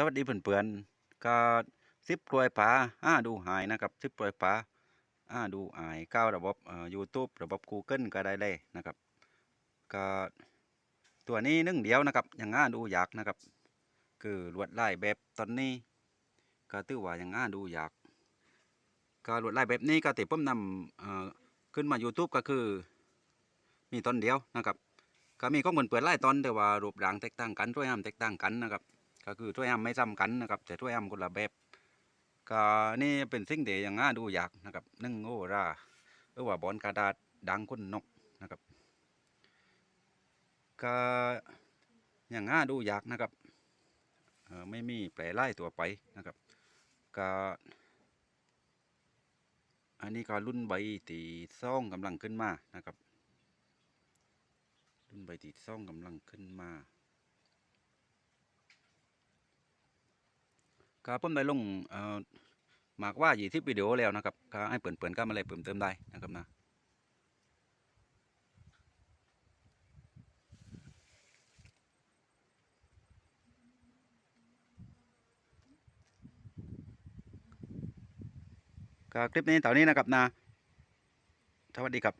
สวัสดีเพื่อนๆก็ซิปกลวยปาอ่าดูหายนะครับซิปกลวยปาอ่าดูหายก้าวระบบเอ่อ YouTube ระบบ Google ก็ได้เลยนะครับก็ตัวนี้หนึ่งเดียวนะครับยังอ่าดูอยากนะครับ คือลวดลายแบบตอนนี้ ก็ถือว่ายังอ่าดูอยากก็ลวดลายแบบนี้ก็ติผมนำเอ่อขึ้นมา YouTube ก็คือ มีตอนเดียวนะครับก็มีข้อมูลเปิดไล่ตอนแต่ว่ารูปร่างแตกต่างกันช่วยห้ามแตกต่างกันนะครับ ก็คือช่วยห้ามไม่ซ้ำกันนะครับ แต่ช่วยห้ามคนละแบบก็นี่เป็นสิ่งที่ยังง่าดูอยากนะครับนึ่งโอราหรือว่าบอลกระดาษดังคนนกนะครับก็ยังง่าดูอยากนะครับเออไม่มีแปลไล่ตัวไปนะครับก็อันนี้ก็รุ่นใบตีซ่องกำลังขึ้นมานะครับรุ่นใบตีซ่องกำลังขึ้นมา ก็ผมได้ลงเอ่อหมากว่ายี่สิบวิดีโอแล้วนะครับก็ให้เปิ่นๆก็มาเลยเพิ่มเติมได้นะครับนะก็คลิปนี้เท่านี้นะครับนะสวัสดีครับ